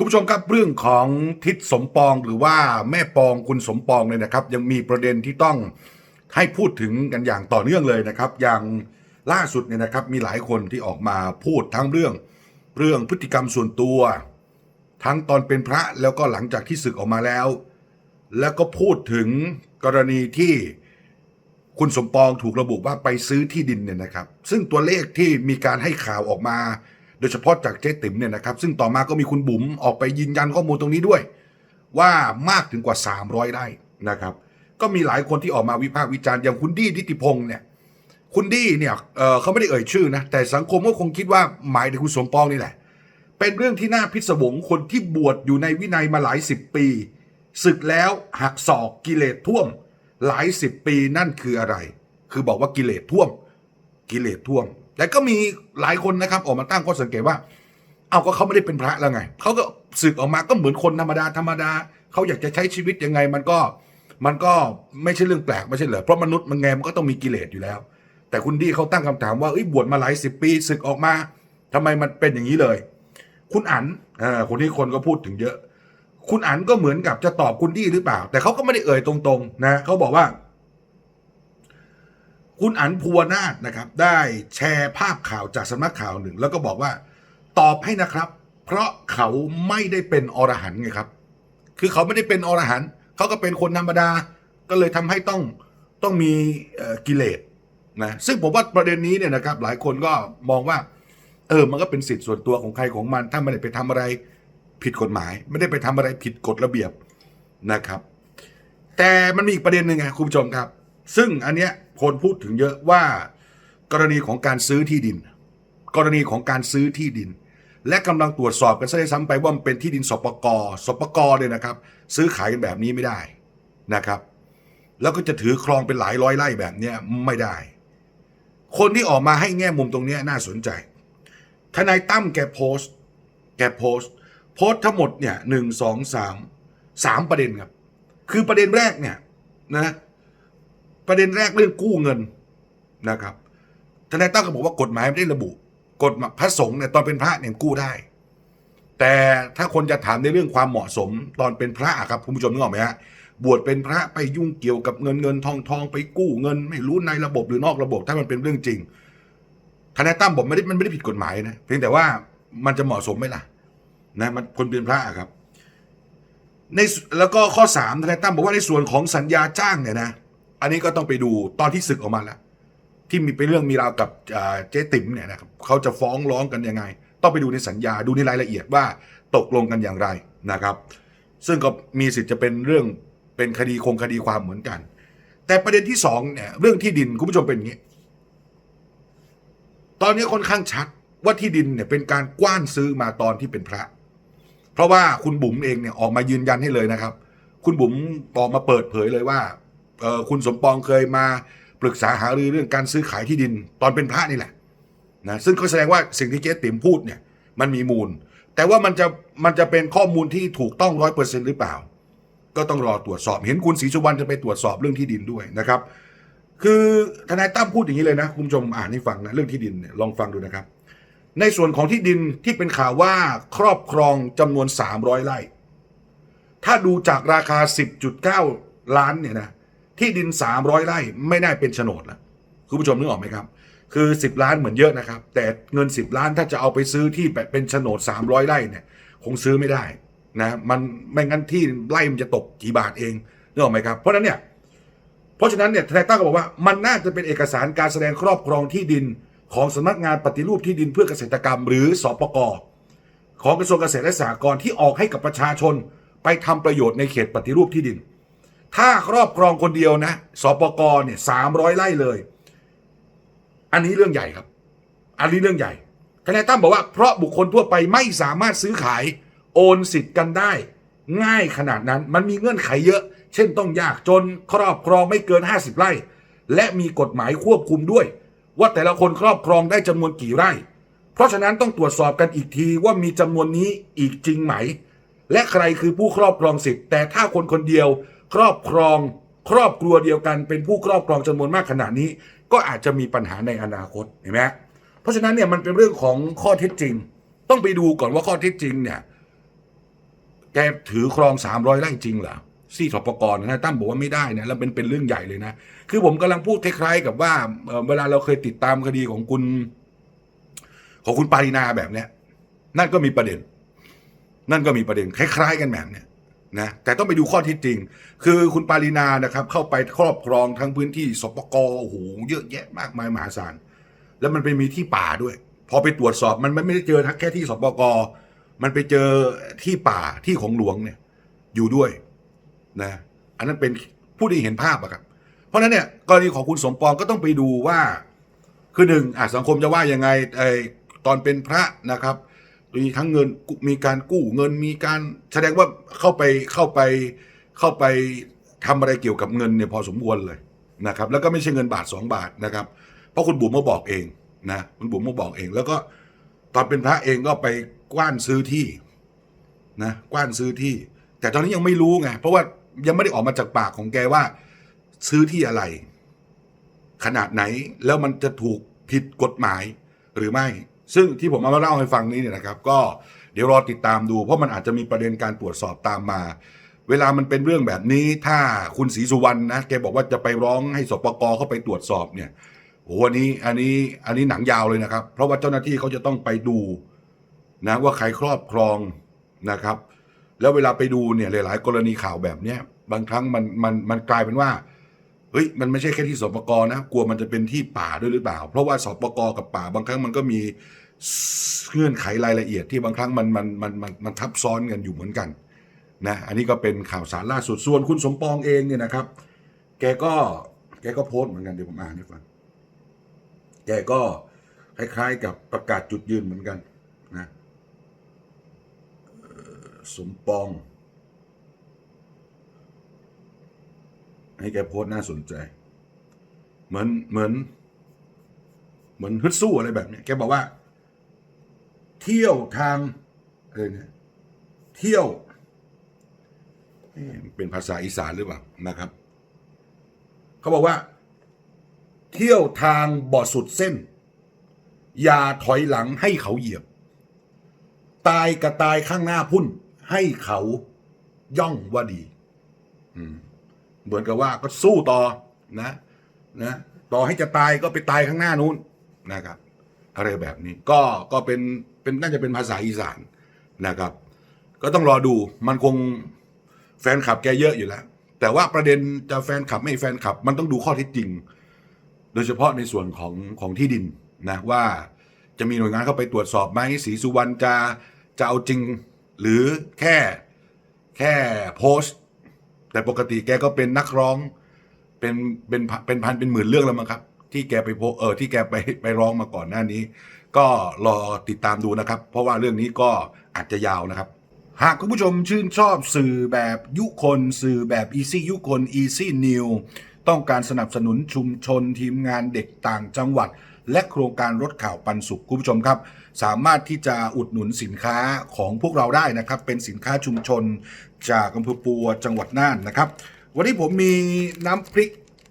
คุณผู้ชมครับเรื่องของทิศสมปองหรือว่าแม่ปองคุณสมปองเนี่ยนะครับ ยังมีประเด็นที่ต้องให้พูดถึงกันอย่างต่อเนื่องเลยนะครับ อย่างล่าสุดเนี่ยนะครับมีหลายคนที่ออกมาพูดทั้งเรื่องเรื่องพฤติกรรมส่วนตัว ทั้งตอนเป็นพระแล้วก็หลังจากที่ศึกออกมาแล้ว แล้วก็พูดถึงกรณีที่คุณสมปองถูกระบุว่าไปซื้อที่ดินเนี่ยนะครับ ซึ่งตัวเลขที่มีการให้ข่าวออกมา โดยเฉพาะจากเจ๊ติ๋มเนี่ยนะครับซึ่งต่อมาก็มีคุณบุ๋มออกไปยืนยันข้อมูลตรงนี้ด้วย ว่ามากถึงกว่า 300ไร่นะครับ ก็มีหลายคนที่ออกมาวิพากษ์วิจารณ์อย่างคุณดี้นิติพงศ์เนี่ยคุณดี้เนี่ยเอ่อเขาไม่ได้เอ่ยชื่อนะแต่สังคมก็คงคิดว่าหมายถึงคุณสมปองนี่แหละ เป็นเรื่องที่น่าพิศวงคนที่บวชอยู่ในวินัยมาหลายสิบปีศึกแล้วหักศอกกิเลสท่วม หลายสิบปีนั่นคืออะไร คือบอกว่ากิเลสท่วม กิเลสท่วม แต่ก็มีหลายคนนะครับออกมาตั้งข้อสังเกตว่า เอาก็เขาไม่ได้เป็นพระแล้วไงเขาก็สึกออกมาก็เหมือนคนธรรมดาธรรมดาเขาอยากจะใช้ชีวิตยังไง มันก็มันก็ไม่ใช่เรื่องแปลกไม่ใช่เหรอเพราะมนุษย์มันไงมันก็ต้องมีกิเลสอยู่แล้ว แต่คุณดีเขาตั้งคำถามว่าเอ้ยบวชมาหลายสิบปีศึกออกมาทำไมมันเป็นอย่างนี้เลย คุณอั๋นอ่าคนนี้คนก็พูดถึงเยอะ คุณอั๋นก็เหมือนกับจะตอบคุณดีหรือเปล่า แต่เขาก็ไม่ได้เอ่ยตรงๆนะเขาบอกว่า คุณอันภูวนาถนะครับ ได้แชร์ภาพข่าวจากสำนักข่าวหนึ่ง แล้วก็บอกว่า ตอบให้นะครับ เพราะเขาไม่ได้เป็นอรหันต์ไงครับ คือเขาไม่ได้เป็นอรหันต์เขาก็เป็นคนธรรมดา ก็เลยทำให้ต้องต้องมีกิเลสนะซึ่งผมว่าประเด็นนี้เนี่ยนะครับ หลายคนก็มองว่า เออมันก็เป็นสิทธิ์ส่วนตัวของใครของมัน ถ้าไม่ได้ไปทำอะไรผิดกฎหมาย ไม่ได้ไปทำอะไรผิดกฎระเบียบนะครับ แต่มันมีอีกประเด็นหนึ่งไงคุณผู้ชมครับ ซึ่งอันเนี้ย คนพูดถึงเยอะว่ากรณีของการซื้อที่ดิน กรณีของการซื้อที่ดิน และกำลังตรวจสอบกันซะด้วยซ้ำไปว่ามันเป็นที่ดินสปกสปกเนี่ยนะครับ ซื้อขายกันแบบนี้ไม่ได้นะครับ แล้วก็จะถือครองเป็นหลายร้อยไร่แบบเนี้ยไม่ได้ คนที่ออกมาให้แง่มุมตรงนี้น่าสนใจทนายตั้มแกโพสต์ แกโพสต์โพสต์ทั้งหมดเนี่ยหนึ่งสองสามสามประเด็นครับ คือประเด็นแรกเนี่ยนะ ประเด็นแรกเรื่องกู้เงินนะครับทนายตั้มก็บอกว่ากฎหมายไม่ได้ระบุ กฎพระสงฆ์เนี่ยตอนเป็นพระเนี่ยกู้ได้ แต่ถ้าคนจะถามในเรื่องความเหมาะสม ตอนเป็นพระครับคุณผู้ชมนึกออกไหมฮะบวชเป็นพระไปยุ่งเกี่ยวกับเงินเงินทองทองไปกู้เงิน ไม่รู้ในระบบหรือนอกระบบ ถ้ามันเป็นเรื่องจริงทนายตั้มบอกไม่ได้มันไม่ได้ผิดกฎหมายนะเพียงแต่ว่ามันจะเหมาะสมไหมล่ะนะมันคนเป็นพระอะครับในแล้วก็ข้อสามทนายตั้มบอกว่าในส่วนของสัญญาจ้างเนี่ยนะ อันนี้ก็ต้องไปดูตอนที่ศึกออกมาแล้วที่มีเป็นเรื่องมีราวกับเจ๊ติ๋มเนี่ยนะครับเขาจะฟ้องร้องกันยังไง ต้องไปดูในสัญญาดูในรายละเอียดว่าตกลงกันอย่างไรนะครับ ซึ่งก็มีสิทธิ์จะเป็นเรื่องเป็นคดีคงคดีความเหมือนกัน แต่ประเด็นที่สองเนี่ยเรื่องที่ดินคุณผู้ชมเป็นอย่างนี้ตอนนี้ค่อนข้างชัดว่าที่ดินเนี่ยเป็นการกว้านซื้อมาตอนที่เป็นพระ เพราะว่าคุณบุ๋มเองเนี่ยออกมายืนยันให้เลยนะครับ คุณบุ๋มออกมาเปิดเผยเลยว่า คุณสมปองเคยมาปรึกษาหารือเรื่องการซื้อขายที่ดิน ตอนเป็นพระนี่แหละนะซึ่งก็แสดงว่าสิ่งที่เจ๊ติ๋มพูดเนี่ยมันมีมูล แต่ว่ามันจะมันจะเป็นข้อมูลที่ถูกต้องร้อยเปอร์เซ็นหรือเปล่า ก็ต้องรอตรวจสอบ เห็นคุณศรีสุวรรณจะไปตรวจสอบเรื่องที่ดินด้วยนะครับ คือทนายตั้มพูดอย่างนี้เลยนะคุณผู้ชมอ่านให้ฟังนะเรื่องที่ดินเนี่ยลองฟังดูนะครับ ในส่วนของที่ดินที่เป็นข่าวว่าครอบครองจำนวน 300ไร่ถ้าดูจากราคา 10.9 ล้านเนี่ยนะ ที่ดิน 300 ไร่ไม่ได้เป็นโฉนดละคุณผู้ชมนึกออกไหมครับ คือ 10 ล้านเหมือนเยอะนะครับ แต่เงิน 10 ล้านถ้าจะเอาไปซื้อที่แบบเป็นโฉนด 300 ไร่เนี่ย คงซื้อไม่ได้นะมันไม่งั้นที่ไร่มันจะตกกี่บาทเองนึกออกไหมครับเพราะนั้นเนี่ยเพราะฉะนั้นเนี่ยทนายตั้มก็บอกว่ามันน่าจะเป็นเอกสารการแสดงครอบครองที่ดินของสำนักงานปฏิรูปที่ดินเพื่อเกษตรกรรม หรือสปกรของกระทรวงเกษตรและสหกรณ์ที่ออกให้กับประชาชน ไปทำประโยชน์ในเขตปฏิรูปที่ดิน ถ้าครอบครองคนเดียวนะสปกเนี่ยสามร้อยไร่เลย อันนี้เรื่องใหญ่ครับ อันนี้เรื่องใหญ่ทนายตั้มบอกว่าเพราะบุคคลทั่วไปไม่สามารถซื้อขายโอนสิทธิ์กันได้ ง่ายขนาดนั้นมันมีเงื่อนไขเยอะ เช่นต้องยากจนครอบครองไม่เกิน 50 ไร่ และมีกฎหมายควบคุมด้วย ว่าแต่ละคนครอบครองได้จำนวนกี่ไร่ เพราะฉะนั้นต้องตรวจสอบกันอีกทีว่ามีจำนวนนี้อีกจริงไหม และใครคือผู้ครอบครองสิทธิ์แต่ถ้าคนคนเดียว ครอบครองครอบครัวเดียวกัน เป็นผู้ครอบครองจำนวนมากขนาดนี้ ก็อาจจะมีปัญหาในอนาคตเห็นไหมเพราะฉะนั้นเนี่ยมันเป็นเรื่องของข้อเท็จจริง ต้องไปดูก่อนว่าข้อเท็จจริงเนี่ยแกถือครอง 300ไร่จริงเหรอซี่สปกรนะตั้มบอกว่าไม่ได้นะแล้วเป็นเป็นเรื่องใหญ่เลยนะ คือผมกำลังพูดคล้ายๆกับว่าเอ่อเวลาเราเคยติดตามคดีของคุณ ของคุณปารินาแบบเนี้ยนั่นก็มีประเด็น นั่นก็มีประเด็นคล้าย ๆ กันแบบเนี้ย นะแต่ต้องไปดูข้อท็จจริง คือคุณปารินานะครับ เข้าไปครอบครองทั้งพื้นที่สปกโอ้โหเยอะแยะมากมายมหาศาลแล้วมันไปมีที่ป่าด้วย พอไปตรวจสอบมันไม่ได้เจอทั้งแค่ที่สปกมันไปเจอที่ป่าที่ของหลวงเนี่ย อยู่ด้วยนะอันนั้นเป็นผู้ที่เห็นภาพอะครับ เพราะฉะนั้นเนี่ยกรณีของคุณสมปองก็ต้องไปดูว่า คือหนึ่งอะสังคมจะว่ายังไงไอตอนเป็นพระนะครับ มีทั้งเงินมีการกู้เงินมีการแสดงว่าเข้าไปเข้าไปเข้าไปทำอะไรเกี่ยวกับเงินเนี่ยพอสมควรเลยนะครับ แล้วก็ไม่ใช่เงินบาทสองบาทนะครับ เพราะคุณบุ๋มมาบอกเองนะคุณบุ๋มมาบอกเอง แล้วก็ตอนเป็นพระเองก็ไปกว้านซื้อที่นะกว้านซื้อที่ แต่ตอนนี้ยังไม่รู้ไงเพราะว่ายังไม่ได้ออกมาจากปากของแกว่า ซื้อที่อะไร ขนาดไหนแล้วมันจะถูกผิดกฎหมายหรือไม่ ซึ่งที่ผมเอามาเล่าให้ฟังนี้เนี่ยนะครับ ก็เดี๋ยวรอติดตามดู เพราะมันอาจจะมีประเด็นการตรวจสอบตามมา เวลามันเป็นเรื่องแบบนี้ถ้าคุณศรีสุวรรณนะแกบอกว่าจะไปร้องให้สปกเข้าไปตรวจสอบเนี่ยโอ้โหอันนี้อันนี้อันนี้หนังยาวเลยนะครับ เพราะว่าเจ้าหน้าที่เขาจะต้องไปดูนะว่าใครครอบครองนะครับ แล้วเวลาไปดูเนี่ยหลาย ๆ กรณีข่าวแบบเนี้ยบางครั้งมันมันมันกลายเป็นว่า เฮ้ยมันไม่ใช่แค่ที่สปกนะ กลัวมันจะเป็นที่ป่าด้วยหรือเปล่า เพราะว่าสปกกับป่าบางครั้งมันก็มีเงื่อนไขรายละเอียดที่บางครั้งมันมันมันมันมันทับซ้อนกันอยู่เหมือนกันนะอันนี้ก็เป็นข่าวสารล่าสุดส่วนคุณสมปองเองเนี่ยนะครับ แกก็แกก็โพสต์เหมือนกันเดี๋ยวผมอ่านให้ฟังแกก็คล้ายๆกับประกาศจุดยืนเหมือนกันนะสมปอง ให้แกโพสต์น่าสนใจ เหมือนเหมือน เหมือนฮึดสู้อะไรแบบนี้แกบอกว่า เที่ยวทางอะไรเนี่ยเที่ยวเป็นภาษาอีสานหรือเปล่านะครับ เขาบอกว่า เที่ยวทางบ่อสุดเส้น อย่าถอยหลังให้เขาเหยียบ ตายกระตายข้างหน้าพุ่น ให้เขาย่องว่าดี อืม เหมือนกับว่าก็สู้ต่อนะนะต่อให้จะตายก็ไปตายข้างหน้านู้นนะครับ อะไรแบบนี้ก็ก็เป็นเป็นน่าจะเป็นภาษาอีสานนะครับ ก็ต้องรอดูมันคงแฟนคลับแกเยอะอยู่แล้ว แต่ว่าประเด็นจะแฟนคลับไม่แฟนคลับ มันต้องดูข้อเท็จจริง โดยเฉพาะในส่วนของของที่ดินนะว่าจะมีหน่วยงานเข้าไปตรวจสอบไหมศรีสุวรรณจะจะเอาจริงหรือแค่แค่โพสต์ แต่ปกติแกก็เป็นนักร้อง เป็นเป็นเป็นพันเป็นหมื่นเรื่องแล้วมั้งครับ ที่แกไปโพเออที่แกไปไปร้องมาก่อนหน้านี้ ก็รอติดตามดูนะครับ เพราะว่าเรื่องนี้ก็อาจจะยาวนะครับ หากคุณผู้ชมชื่นชอบสื่อแบบยุคน สื่อแบบ Easy ยุคน Easy New ต้องการสนับสนุนชุมชนทีมงานเด็กต่างจังหวัด และโครงการรถข่าวปันสุขคุณผู้ชมครับ สามารถที่จะอุดหนุนสินค้าของพวกเราได้นะครับ เป็นสินค้าชุมชนจากอำเภอปัวจังหวัดน่านนะครับ วันนี้ผมมีน้ำพริก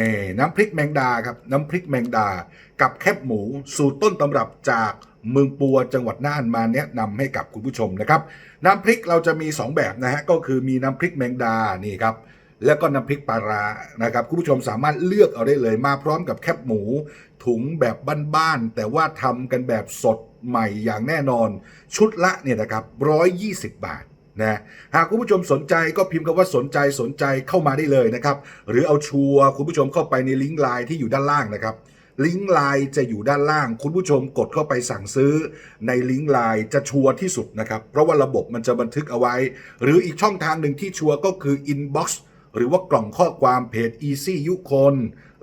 นี่น้ำพริกแมงดาครับน้ำพริกแมงดา กับแคบหมูสูตรต้นตำรับจากเมืองปัวจังหวัดน่านมาแนะนำให้กับคุณผู้ชมนะครับ น้ำพริกเราจะมี 2 แบบนะฮะก็คือมีน้ำพริกแมงดานี่ครับ แล้วก็น้ำพริกปลาร้านะครับคุณผู้ชมสามารถเลือกเอาได้เลยมาพร้อมกับแคบหมู ถุงแบบบ้านๆแต่ว่าทำกันแบบสดใหม่อย่างแน่นอน ชุดละเนี่ยนะครับ 120 บาทนะหากคุณผู้ชมสนใจก็พิมพ์คำว่าสนใจสนใจเข้ามาได้เลยนะครับ หรือเอาชัวร์คุณผู้ชมเข้าไปในลิงก์ไลน์ที่อยู่ด้านล่างนะครับลิงก์ไลน์จะอยู่ด้านล่าง คุณผู้ชมกดเข้าไปสั่งซื้อ ในลิงก์ไลน์จะชัวร์ที่สุดนะครับ เพราะว่าระบบมันจะบันทึกเอาไว้ หรืออีกช่องทางหนึ่งที่ชัวร์ก็คือ inbox หรือว่ากล่องข้อความเพจ easy ยุคน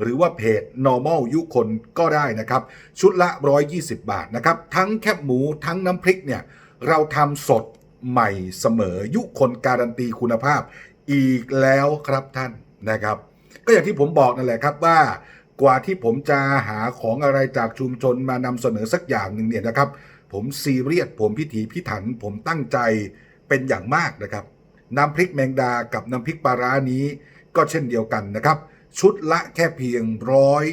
หรือว่าเพจ normal ยุคนก็ได้นะครับ ชุดละ 120 บาทนะครับ ทั้งแคบหมูทั้งน้ำพริกเนี่ย เราทำสดใหม่เสมอยุคนการันตีคุณภาพอีกแล้วครับท่านนะครับ ก็อย่างที่ผมบอกนั่นแหละครับว่ากว่าที่ผมจะหาของอะไรจากชุมชนมานำเสนอสักอย่างหนึ่งเนี่ยนะครับ ผมซีเรียสผมพิถีพิถัน ผมตั้งใจเป็นอย่างมากนะครับ น้ำพริกแมงดากับน้ำพริกปลาร้านี้ ก็เช่นเดียวกันนะครับ ชุดละแค่เพียงร้อย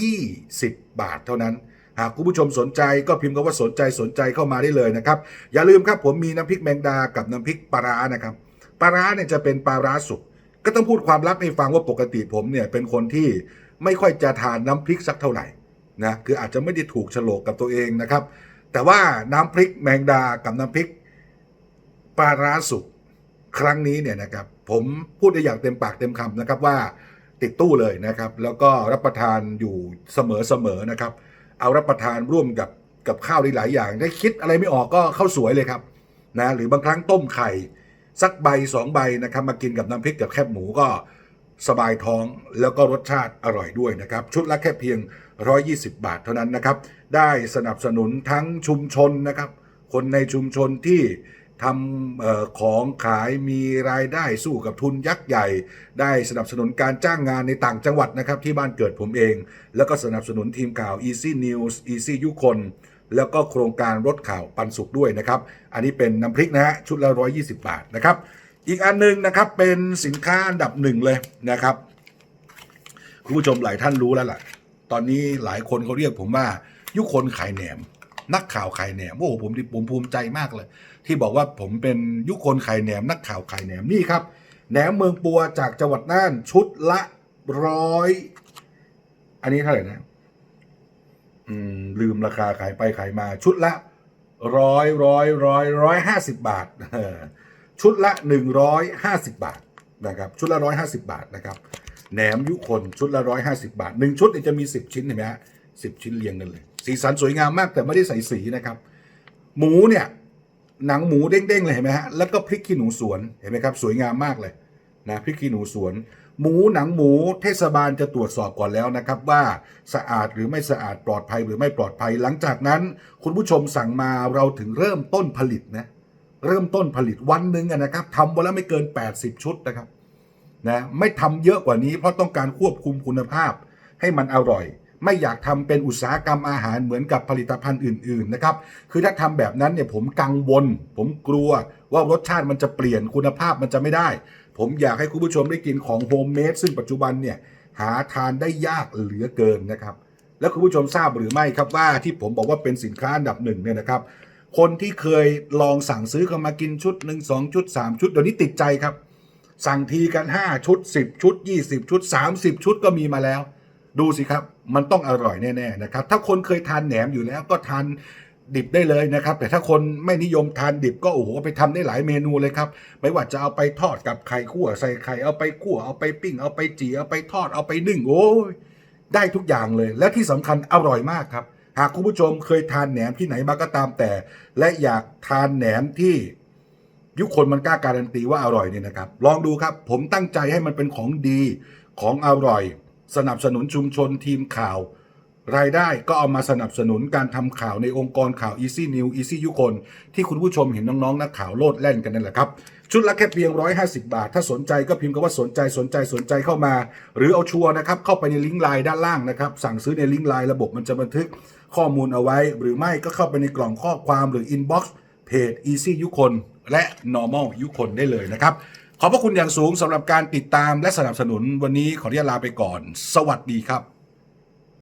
ยี่สิบบาทเท่านั้น หากคุณผู้ชมสนใจก็พิมพ์คำว่าสนใจสนใจเข้ามาได้เลยนะครับ อย่าลืมครับผมมีน้ำพริกแมงดากับน้ำพริกปลาร้านะครับปลาร้าเนี่ยจะเป็นปลาร้าสุกก็ต้องพูดความลับให้ฟังว่าปกติผมเนี่ยเป็นคนที่ไม่ค่อยจะทานน้ำพริกสักเท่าไหร่นะคืออาจจะไม่ได้ถูกฉลกกับตัวเองนะครับ แต่ว่าน้ำพริกแมงดากับน้ำพริกปลาร้าสุก ครั้งนี้เนี่ยนะครับผมพูดได้อย่างเต็มปากเต็มคำนะครับว่าติดตู้เลยนะครับ แล้วก็รับประทานอยู่เสมอๆนะครับ เอารับประทานร่วมกับกับข้าวได้หลายอย่างได้คิดอะไรไม่ออกก็ข้าวสวยเลยครับนะหรือบางครั้งต้มไข่ สักใบสองใบนะครับมากินกับน้ำพริกกับแคบหมูก็สบายท้องแล้วก็รสชาติอร่อยด้วยนะครับ ชุดละแค่เพียง 120 บาทเท่านั้นนะครับ ได้สนับสนุนทั้งชุมชนนะครับ คนในชุมชนที่ ทำออของขายมีรายได้สู้กับทุนยักษ์ใหญ่ ได้สนับสนุนการจ้างงานในต่างจังหวัดนะครับ ที่บ้านเกิดผมเอง แล้วก็สนับสนุนทีมข่าว Easy News Easy ยุคนแล้วก็โครงการรถข่าวปันสุขด้วยนะครับ อันนี้เป็นน้ำพริกนะฮะชุดละ 120 บาทนะครับ อีกอันหนึงนะครับเป็นสินค้าอันดับหนึ่งเลยนะครับคุณผู้ชมหลายท่านรู้แล้วล่ะ ตอนนี้หลายคนเขาเรียกผมว่ายุคนขายแหนม นักข่าวไขายแหนมโอ้โหผมดิผมภูมิใจมากเลย ที่บอกว่าผมเป็นยุคนไขายแหนม นักข่าวไขายแหนมนี่ครับแหนมเมืองปัวจากจังหวัดน่านชุดละร้อยอันนี้เท่าไหร่นะอืมลืมราคาขายไปขายมาชุดละร้อยร้อยร้อยร้อยห้าสิบบาทชุดละหนึ่งร้อยห้าสิบบาทนะครับชุดละร้อยห้าสิบาทนะครับแหนมยุคนชุดละร้อยห้าสิบาทหนึ่งชุดเนี่ยจะมีสิบชิ้นเห็นไหมฮะสิบชิ้นเรียงกันเลย สีสันสวยงามมากแต่ไม่ได้ใส่สีนะครับ หมูเนี่ยหนังหมูเด้งๆเลยเห็นไหมฮะแล้วก็พริกขี้หนูสวนเห็นไหมครับสวยงามมากเลยนะพริกขี้หนูสวน หมูหนังหมูเทศบาลจะตรวจสอบก่อนแล้วนะครับ ว่าสะอาดหรือไม่สะอาดปลอดภัยหรือไม่ปลอดภัย หลังจากนั้น คุณผู้ชมสั่งมาเราถึงเริ่มต้นผลิตนะเริ่มต้นผลิตวันหนึ่งนะครับทำวันละไม่เกิน 80 ชุดนะครับนะไม่ทำเยอะกว่านี้เพราะต้องการควบคุมคุณภาพให้มันอร่อย ไม่อยากทำเป็นอุตสาหกรรมอาหารเหมือนกับผลิตภัณฑ์อื่น ๆ นะครับ คือถ้าทำแบบนั้นเนี่ยผมกังวล ผมกลัวว่ารสชาติมันจะเปลี่ยนคุณภาพมันจะไม่ได้ ผมอยากให้คุณผู้ชมได้กินของโฮมเมดซึ่งปัจจุบันเนี่ยหาทานได้ยากเหลือเกินนะครับ แล้วคุณผู้ชมทราบหรือไม่ครับว่าที่ผมบอกว่าเป็นสินค้าอันดับหนึ่งเนี่ยนะครับ คนที่เคยลองสั่งซื้อเข้ามากินชุดหนึ่งสองชุดสามชุดเดี๋ยวนี้ติดใจครับ สั่งทีกัน 5 ชุด 10 ชุด 20 ชุด 30 ชุดก็มีมาแล้ว ดูสิครับ มันต้องอร่อยแน่ๆนะครับ ถ้าคนเคยทานแหนมอยู่แล้วก็ทานดิบได้เลยนะครับ แต่ถ้าคนไม่นิยมทานดิบก็โอ้โหไปทำได้หลายเมนูเลยครับ ไม่ว่าจะเอาไปทอดกับไข่คั่วใส่ไข่เอาไปคั่วเอาไปปิ้ง เอาไปจีเอาไปทอดเอาไปนึ่งโอ้ยได้ทุกอย่างเลย และที่สำคัญอร่อยมากครับ หากคุณผู้ชมเคยทานแหนมที่ไหนมาก็ตามแต่ และอยากทานแหนมที่ยุคคนมันกล้าการันตีว่าอร่อยเนี่ยนะครับ ลองดูครับ ผมตั้งใจให้มันเป็นของดีของอร่อย สนับสนุนชุมชนทีมข่าว รายได้ก็เอามาสนับสนุนการทำข่าวในองค์กรข่าว Easy New Easy ยุคน ที่คุณผู้ชมเห็นน้องๆนักข่าวโลดแล่นกันนั่นแหละครับ ชุดละแค่เพียง 150 บาท ถ้าสนใจก็พิมพ์คำว่าสนใจสนใจสนใจเข้ามา หรือเอาชัวร์นะครับเข้าไปในลิงก์ไลน์ด้านล่างนะครับสั่งซื้อในลิงก์ไลน์ระบบมันจะบันทึกข้อมูลเอาไว้ หรือไม่ก็เข้าไปในกล่องข้อความหรือ inbox เพจ Easy ยุคนและ Normal ยุคนได้เลยนะครับ ขอบพระคุณอย่างสูงสำหรับการติดตามและสนับสนุนวันนี้ขออนุญาตลาไปก่อน สวัสดีครับ